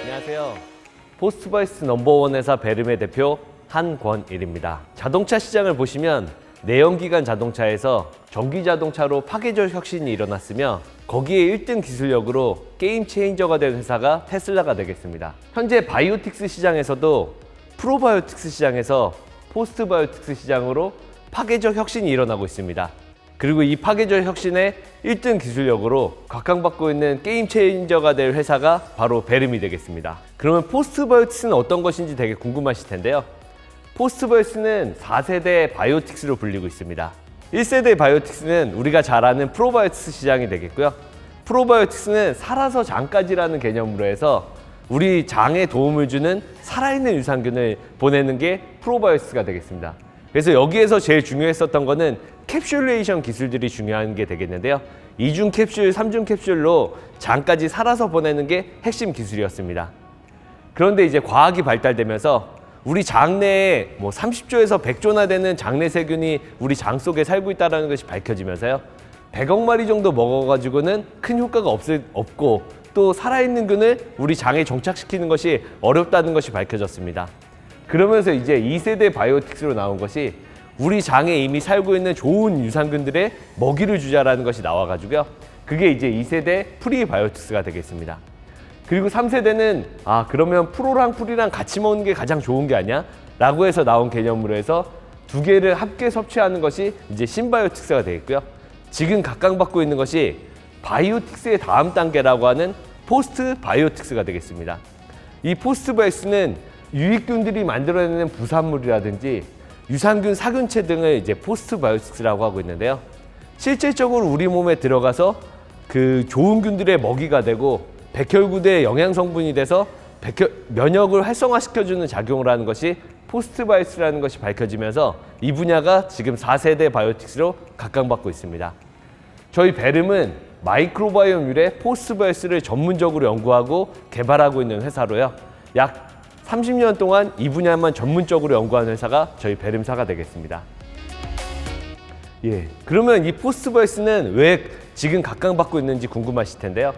안녕하세요. 포스트바이스 넘버원 회사 베르메 대표 한권일입니다. 자동차 시장을 보시면 내연기관 자동차에서 전기 자동차로 파괴적 혁신이 일어났으며 거기에 1등 기술력으로 게임 체인저가 된 회사가 테슬라가 되겠습니다. 현재 바이오틱스 시장에서도 프로바이오틱스 시장에서 포스트바이오틱스 시장으로 파괴적 혁신이 일어나고 있습니다. 그리고 이 파괴적 혁신의 1등 기술력으로 각광받고 있는 게임 체인저가 될 회사가 바로 베름이 되겠습니다. 그러면 포스트바이오틱스는 어떤 것인지 되게 궁금하실 텐데요. 포스트바이오틱스는 4세대 바이오틱스로 불리고 있습니다. 1세대 바이오틱스는 우리가 잘 아는 프로바이오틱스 시장이 되겠고요. 프로바이오틱스는 살아서 장까지라는 개념으로 해서 우리 장에 도움을 주는 살아있는 유산균을 보내는 게 프로바이오틱스가 되겠습니다. 그래서 여기에서 제일 중요했었던 거는 캡슐레이션 기술들이 중요한 게 되겠는데요. 이중 캡슐, 삼중 캡슐로 장까지 살아서 보내는 게 핵심 기술이었습니다. 그런데 이제 과학이 발달되면서 우리 장내에 뭐 30조에서 100조나 되는 장내 세균이 우리 장 속에 살고 있다는 것이 밝혀지면서요. 100억 마리 정도 먹어가지고는 큰 효과가 없을, 없고 또 살아있는 균을 우리 장에 정착시키는 것이 어렵다는 것이 밝혀졌습니다. 그러면서 이제 2세대 바이오틱스로 나온 것이 우리 장에 이미 살고 있는 좋은 유산균들의 먹이를 주자라는 것이 나와가지고요. 그게 이제 2세대 프리바이오틱스가 되겠습니다. 그리고 3세대는 아 그러면 프로랑 프리랑 같이 먹는 게 가장 좋은 게 아니야? 라고 해서 나온 개념으로 해서 두 개를 함께 섭취하는 것이 이제 신바이오틱스가 되겠고요. 지금 각광받고 있는 것이 바이오틱스의 다음 단계라고 하는 포스트 바이오틱스가 되겠습니다. 이 포스트 바이오틱스는 유익균들이 만들어내는 부산물이라든지 유산균, 사균체 등을 이제 포스트 바이오틱스라고 하고 있는데요. 실질적으로 우리 몸에 들어가서 그 좋은 균들의 먹이가 되고 백혈구대의 영양 성분이 돼서 백혈, 면역을 활성화시켜주는 작용을 하는 것이 포스트바이오틱스라는 것이 밝혀지면서 이 분야가 지금 4세대 바이오틱스로 각광받고 있습니다. 저희 베름은 마이크로바이옴 율의 포스트바이오틱스를 전문적으로 연구하고 개발하고 있는 회사로요. 약 30년 동안 이 분야만 전문적으로 연구하는 회사가 저희 베름사가 되겠습니다. 예. 그러면 이 포스트바이스는 왜 지금 각광받고 있는지 궁금하실 텐데요.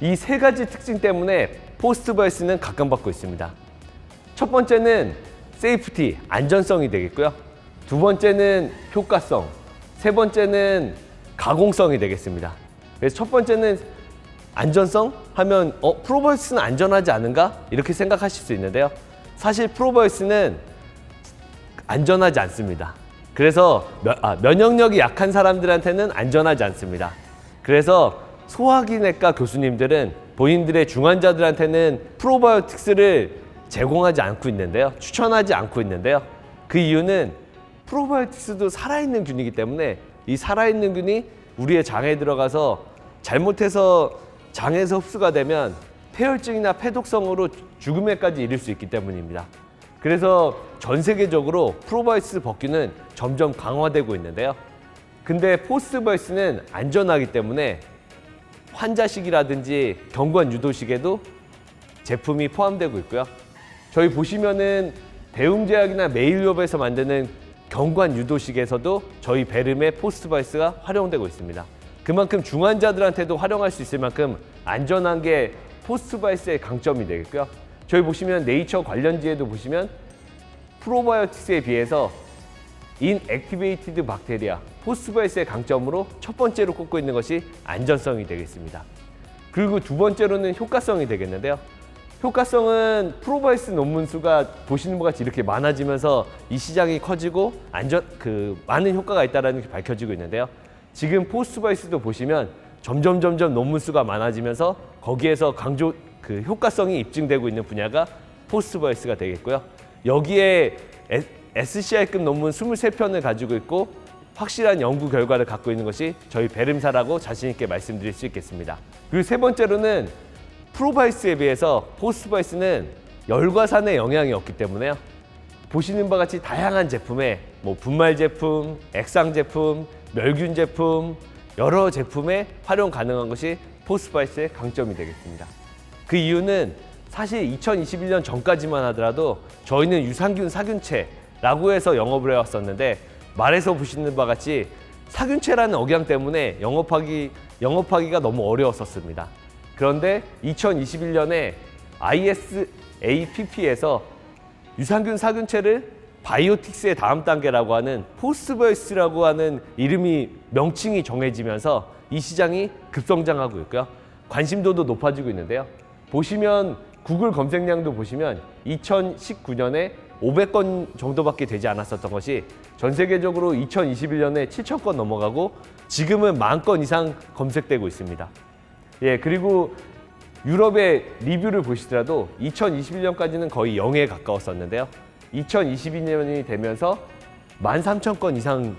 이 세 가지 특징 때문에 포스트 바이스는 각광받고 있습니다. 첫 번째는 세이프티, 안전성이 되겠고요. 두 번째는 효과성, 세 번째는 가공성이 되겠습니다. 그래서 첫 번째는 안전성 하면 어 프로바이스는 안전하지 않은가 이렇게 생각하실 수 있는데요. 사실 프로바이스는 안전하지 않습니다. 그래서 면, 아, 면역력이 약한 사람들한테는 안전하지 않습니다. 그래서 소화기내과 교수님들은 본인들의 중환자들한테는 프로바이오틱스를 제공하지 않고 있는데요. 추천하지 않고 있는데요. 그 이유는 프로바이오틱스도 살아있는 균이기 때문에 이 살아있는 균이 우리의 장에 들어가서 잘못해서 장에서 흡수가 되면 폐혈증이나 폐독성으로 죽음에까지 이를 수 있기 때문입니다. 그래서 전 세계적으로 프로바이스 법규는 점점 강화되고 있는데요. 근데 포스트바이스는 안전하기 때문에 환자식이라든지 경관 유도식에도 제품이 포함되고 있고요. 저희 보시면은 대웅제약이나 메일롭에서 만드는 경관 유도식에서도 저희 베름의 포스트바이스가 활용되고 있습니다. 그만큼 중환자들한테도 활용할 수 있을 만큼 안전한 게 포스트바이스의 강점이 되겠고요. 저희 보시면 네이처 관련지에도 보시면 프로바이오틱스에 비해서 인액티베이티드 박테리아 포스트바이스의 강점으로 첫 번째로 꼽고 있는 것이 안전성이 되겠습니다. 그리고 두 번째로는 효과성이 되겠는데요. 효과성은 프로바이스 논문 수가 보시는 것 같이 이렇게 많아지면서 이 시장이 커지고 안전 그 많은 효과가 있다는 게 밝혀지고 있는데요. 지금 포스트바이스도 보시면 점점 점점 논문 수가 많아지면서 거기에서 강조 그 효과성이 입증되고 있는 분야가 포스트바이스가 되겠고요. 여기에 SCI급 논문 23편을 가지고 있고 확실한 연구 결과를 갖고 있는 것이 저희 베름사라고 자신 있게 말씀드릴 수 있겠습니다. 그리고 세 번째로는 프로바이스에 비해서 포스트바이스는 열과 산의 영향이 없기 때문에요. 보시는 바와 같이 다양한 제품에 뭐 분말 제품, 액상 제품, 멸균 제품 여러 제품에 활용 가능한 것이 포스트바이스의 강점이 되겠습니다. 그 이유는 사실 2021년 전까지만 하더라도 저희는 유산균 사균체 라고 해서 영업을 해왔었는데 말에서 보시는 바와 같이 사균체라는 억양 때문에 영업하기 영업하기가 너무 어려웠었습니다. 그런데 2021년에 ISAPP에서 유산균 사균체를 바이오틱스의 다음 단계라고 하는 포스버이스라고 하는 이름이 명칭이 정해지면서 이 시장이 급성장하고 있고요. 관심도도 높아지고 있는데요. 보시면 구글 검색량도 보시면 2019년에 500건 정도밖에 되지 않았었던 것이 전 세계적으로 2021년에 7천 건 넘어가고 지금은 만 건 이상 검색되고 있습니다. 예, 그리고 유럽의 리뷰를 보시더라도 2021년까지는 거의 0에 가까웠었는데요. 2022년이 되면서 13,000건 이상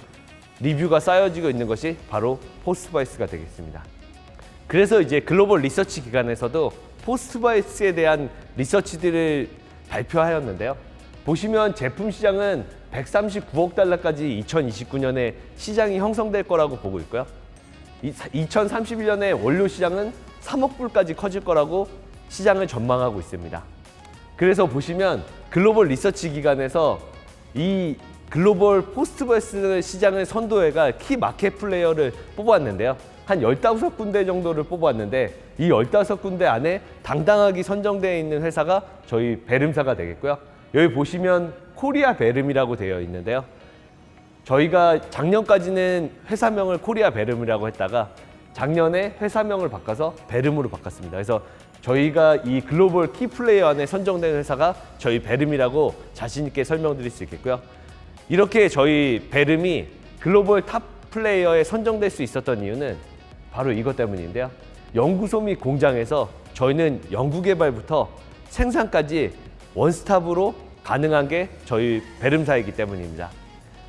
리뷰가 쌓여지고 있는 것이 바로 포스트바이스가 되겠습니다. 그래서 이제 글로벌 리서치 기관에서도 포스트바이스에 대한 리서치들을 발표하였는데요. 보시면 제품 시장은 139억 달러까지 2029년에 시장이 형성될 거라고 보고 있고요. 2031년에 원료 시장은 3억 불까지 커질 거라고 시장을 전망하고 있습니다. 그래서 보시면 글로벌 리서치 기관에서 이 글로벌 포스트버스 시장을 선도해가 키 마켓 플레이어를 뽑았는데요. 한 15군데 정도를 뽑았는데 이 15군데 안에 당당하게 선정되어 있는 회사가 저희 베름사가 되겠고요. 여기 보시면 코리아 베름이라고 되어 있는데요. 저희가 작년까지는 회사명을 코리아 베름이라고 했다가 작년에 회사명을 바꿔서 베름으로 바꿨습니다. 그래서 저희가 이 글로벌 키 플레이어 안에 선정된 회사가 저희 베름이라고 자신 있게 설명드릴 수 있겠고요. 이렇게 저희 베름이 글로벌 탑 플레이어에 선정될 수 있었던 이유는 바로 이것 때문인데요. 연구소 및 공장에서 저희는 연구 개발부터 생산까지 원스톱으로 가능한 게 저희 베름사이기 때문입니다.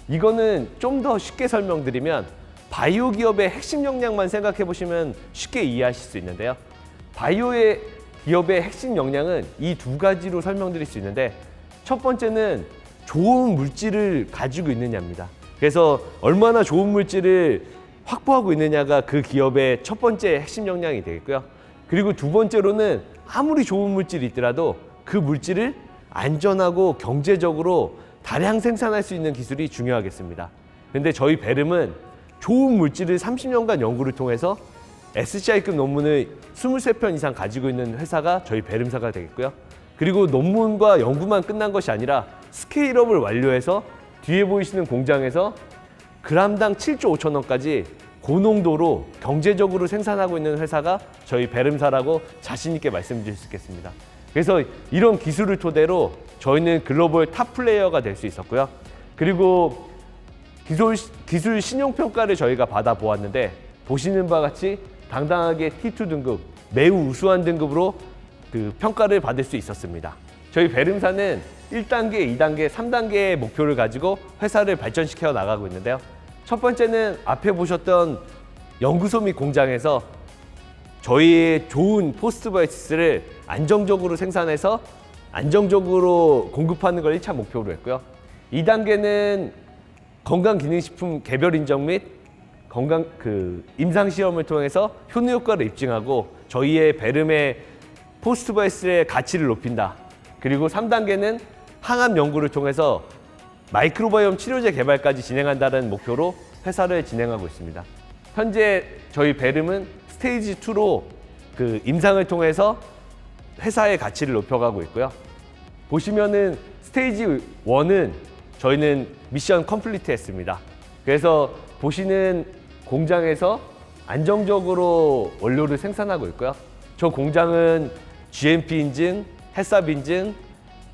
이거는 좀 더 쉽게 설명드리면 바이오 기업의 핵심 역량만 생각해 보시면 쉽게 이해하실 수 있는데요. 바이오의 기업의 핵심 역량은 이 두 가지로 설명드릴 수 있는데 첫 번째는 좋은 물질을 가지고 있느냐입니다. 그래서 얼마나 좋은 물질을 확보하고 있느냐가 그 기업의 첫 번째 핵심 역량이 되겠고요. 그리고 두 번째로는 아무리 좋은 물질이 있더라도 그 물질을 안전하고 경제적으로 다량 생산할 수 있는 기술이 중요하겠습니다. 근데 저희 베름은 좋은 물질을 30년간 연구를 통해서 SCI급 논문을 23편 이상 가지고 있는 회사가 저희 베름사가 되겠고요. 그리고 논문과 연구만 끝난 것이 아니라 스케일업을 완료해서 뒤에 보이시는 공장에서 그람당 7조 5천 원까지 고농도로 경제적으로 생산하고 있는 회사가 저희 베름사라고 자신 있게 말씀드릴 수 있겠습니다. 그래서 이런 기술을 토대로 저희는 글로벌 탑 플레이어가 될 수 있었고요. 그리고 기술, 기술 신용 평가를 저희가 받아 보았는데 보시는 바와 같이 당당하게 T2 등급 매우 우수한 등급으로 그 평가를 받을 수 있었습니다. 저희 베름사는 1단계, 2단계, 3단계의 목표를 가지고 회사를 발전시켜 나가고 있는데요. 첫 번째는 앞에 보셨던 연구소 및 공장에서 저희의 좋은 포스트바이스를 안정적으로 생산해서 안정적으로 공급하는 걸 1차 목표로 했고요. 2단계는 건강기능식품 개별 인정 및 건강 그 임상 시험을 통해서 효능 효과를 입증하고 저희의 베름의 포스트바이스의 가치를 높인다. 그리고 3단계는 항암 연구를 통해서 마이크로바이옴 치료제 개발까지 진행한다는 목표로 회사를 진행하고 있습니다. 현재 저희 베름은 스테이지 2로 그 임상을 통해서 회사의 가치를 높여가고 있고요. 보시면은 스테이지 1은 저희는 미션 컴플리트 했습니다. 그래서 보시는 공장에서 안정적으로 원료를 생산하고 있고요. 저 공장은 GMP 인증, 햇삽 인증,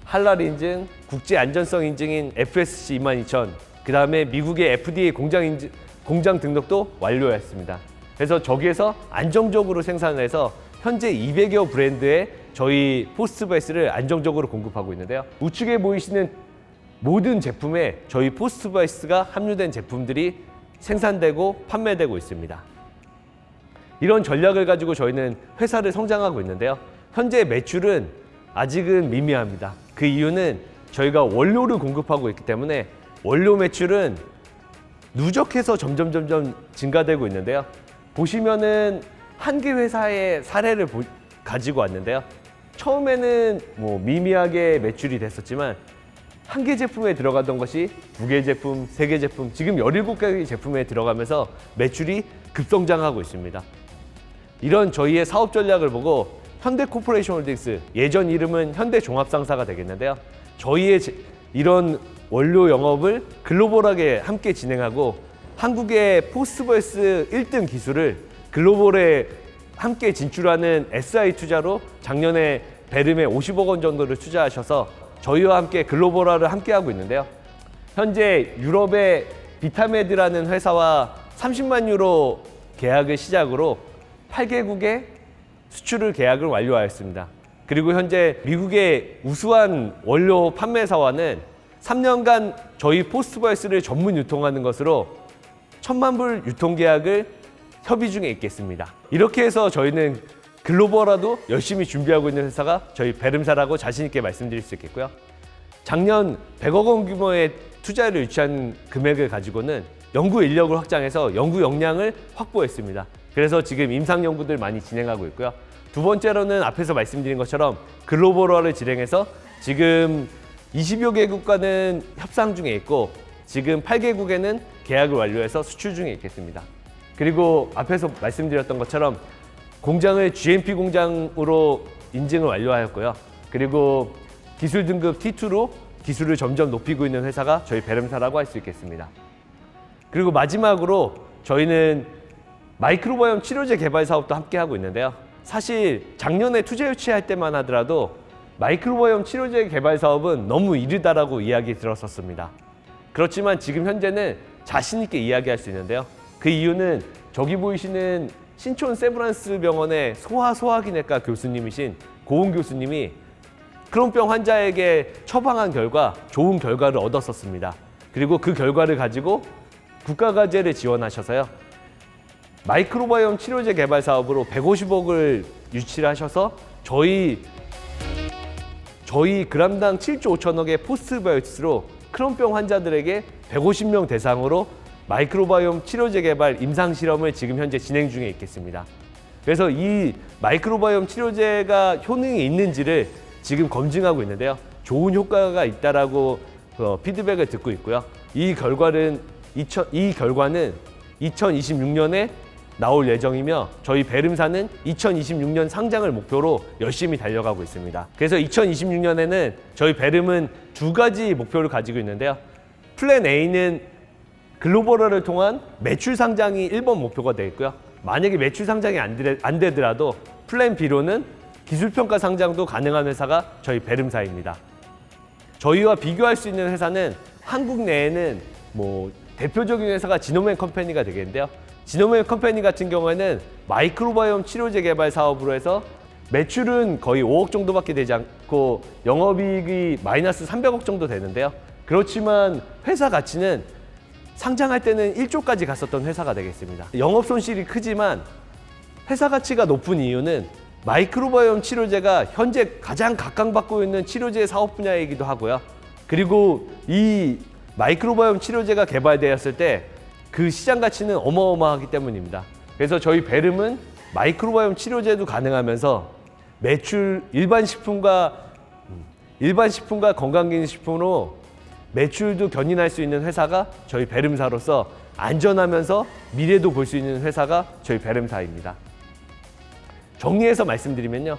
할랄 인증, 국제 안전성 인증인 FSC 22000, 그 다음에 미국의 FDA 공장 인증, 공장 등록도 완료했습니다. 그래서 저기에서 안정적으로 생산을 해서 현재 200여 브랜드의 저희 포스트바이스를 안정적으로 공급하고 있는데요. 우측에 보이시는 모든 제품에 저희 포스트바이스가 함유된 제품들이 생산되고 판매되고 있습니다. 이런 전략을 가지고 저희는 회사를 성장하고 있는데요. 현재 매출은 아직은 미미합니다. 그 이유는 저희가 원료를 공급하고 있기 때문에 원료 매출은 누적해서 점점 점점 증가되고 있는데요. 보시면은 한 개 회사의 사례를 보- 가지고 왔는데요. 처음에는 뭐 미미하게 매출이 됐었지만 한 개 제품에 들어가던 것이 두 개 제품, 세 개 제품, 지금 17개 제품에 들어가면서 매출이 급성장하고 있습니다. 이런 저희의 사업 전략을 보고 현대 코퍼레이션 홀딩스 예전 이름은 현대 종합상사가 되겠는데요. 저희의 제- 이런 원료 영업을 글로벌하게 함께 진행하고 한국의 포스트버스 1등 기술을 글로벌에 함께 진출하는 SI 투자로 작년에 베름에 50억 원 정도를 투자하셔서 저희와 함께 글로벌화를 함께 하고 있는데요. 현재 유럽의 비타메드라는 회사와 30만 유로 계약을 시작으로 8개국에 수출을 계약을 완료하였습니다. 그리고 현재 미국의 우수한 원료 판매사와는 3년간 저희 포스트버스를 전문 유통하는 것으로 천만 불 유통 계약을 협의 중에 있겠습니다. 이렇게 해서 저희는 글로벌화도 열심히 준비하고 있는 회사가 저희 베름사라고 자신 있게 말씀드릴 수 있겠고요. 작년 100억 원 규모의 투자를 유치한 금액을 가지고는 연구 인력을 확장해서 연구 역량을 확보했습니다. 그래서 지금 임상 연구들 많이 진행하고 있고요. 두 번째로는 앞에서 말씀드린 것처럼 글로벌화를 진행해서 지금 20여 개국과는 협상 중에 있고 지금 8개국에는 계약을 완료해서 수출 중에 있겠습니다. 그리고 앞에서 말씀드렸던 것처럼 공장을 GMP 공장으로 인증을 완료하였고요. 그리고 기술 등급 T2로 기술을 점점 높이고 있는 회사가 저희 베름사라고 할 수 있겠습니다. 그리고 마지막으로 저희는 마이크로바이옴 치료제 개발 사업도 함께 하고 있는데요. 사실 작년에 투자 유치할 때만 하더라도 마이크로바이옴 치료제 개발 사업은 너무 이르다라고 이야기 들었었습니다. 그렇지만 지금 현재는 자신 있게 이야기할 수 있는데요. 그 이유는 저기 보이시는 신촌 세브란스 병원의 소아 소화기내과 교수님이신 고은 교수님이 크론병 환자에게 처방한 결과 좋은 결과를 얻었었습니다. 그리고 그 결과를 가지고 국가과제를 지원하셔서요. 마이크로바이옴 치료제 개발 사업으로 150억을 유치를 하셔서 저희 저희 그람당 7조 5천억의 포스트바이오티스로 크론병 환자들에게 150명 대상으로 마이크로바이옴 치료제 개발 임상 실험을 지금 현재 진행 중에 있겠습니다. 그래서 이 마이크로바이옴 치료제가 효능이 있는지를 지금 검증하고 있는데요. 좋은 효과가 있다라고 어, 피드백을 듣고 있고요. 이 결과는 2000, 이 결과는 2026년에 나올 예정이며 저희 베름사는 2026년 상장을 목표로 열심히 달려가고 있습니다. 그래서 2026년에는 저희 베름은 두 가지 목표를 가지고 있는데요. 플랜 A는 글로벌화를 통한 매출 상장이 1번 목표가 되겠고요. 만약에 매출 상장이 안, 되, 안 되더라도 플랜 B로는 기술평가 상장도 가능한 회사가 저희 베름사입니다. 저희와 비교할 수 있는 회사는 한국 내에는 뭐 대표적인 회사가 지노맨 컴퍼니가 되겠는데요. 지노맨 컴퍼니 같은 경우에는 마이크로바이옴 치료제 개발 사업으로 해서 매출은 거의 5억 정도밖에 되지 않 고 영업이익이 마이너스 300억 정도 되는데요. 그렇지만 회사 가치는 상장할 때는 1조까지 갔었던 회사가 되겠습니다. 영업 손실이 크지만 회사 가치가 높은 이유는 마이크로바이옴 치료제가 현재 가장 각광받고 있는 치료제 사업 분야이기도 하고요. 그리고 이 마이크로바이옴 치료제가 개발되었을 때 그 시장 가치는 어마어마하기 때문입니다. 그래서 저희 베름은 마이크로바이옴 치료제도 가능하면서 매출 일반 식품과 음, 일반 식품과 건강기능식품으로 매출도 견인할 수 있는 회사가 저희 베름사로서 안전하면서 미래도 볼 수 있는 회사가 저희 베름사입니다. 정리해서 말씀드리면요.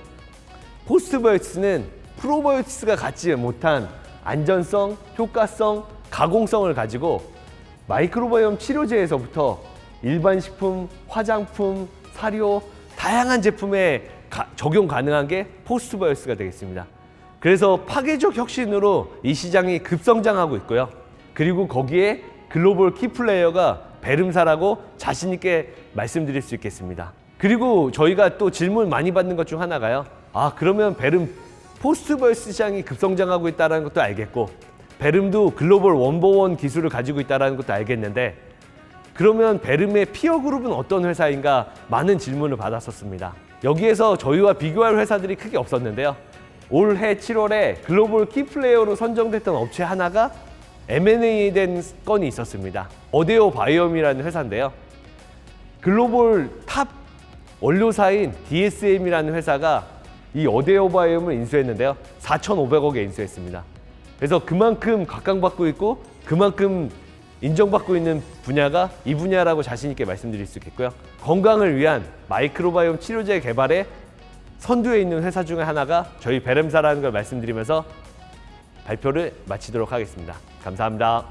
포스트바이오티스는 프로바이오티스가 갖지 못한 안전성, 효과성, 가공성을 가지고 마이크로바이옴 치료제에서부터 일반 식품, 화장품, 사료, 다양한 제품에 가- 적용 가능한 게 포스트 바이오티스가 되겠습니다. 그래서 파괴적 혁신으로 이 시장이 급성장하고 있고요. 그리고 거기에 글로벌 키플레이어가 베름사라고 자신 있게 말씀드릴 수 있겠습니다. 그리고 저희가 또 질문 많이 받는 것 중 하나가요. 아 그러면 베름 포스트버스 시장이 급성장하고 있다는 것도 알겠고 베름도 글로벌 원버원 기술을 가지고 있다는 것도 알겠는데 그러면 베름의 피어 그룹은 어떤 회사인가 많은 질문을 받았었습니다. 여기에서 저희와 비교할 회사들이 크게 없었는데요. 올해 7월에 글로벌 키플레이어로 선정됐던 업체 하나가 M&A 된 건이 있었습니다. 어데오 바이옴이라는 회사인데요. 글로벌 탑 원료사인 DSM이라는 회사가 이 어데오 바이옴을 인수했는데요. 4,500억에 인수했습니다. 그래서 그만큼 각광받고 있고 그만큼 인정받고 있는 분야가 이 분야라고 자신 있게 말씀드릴 수 있겠고요. 건강을 위한 마이크로바이옴 치료제 개발에 선두에 있는 회사 중에 하나가 저희 베렘사라는 걸 말씀드리면서 발표를 마치도록 하겠습니다. 감사합니다.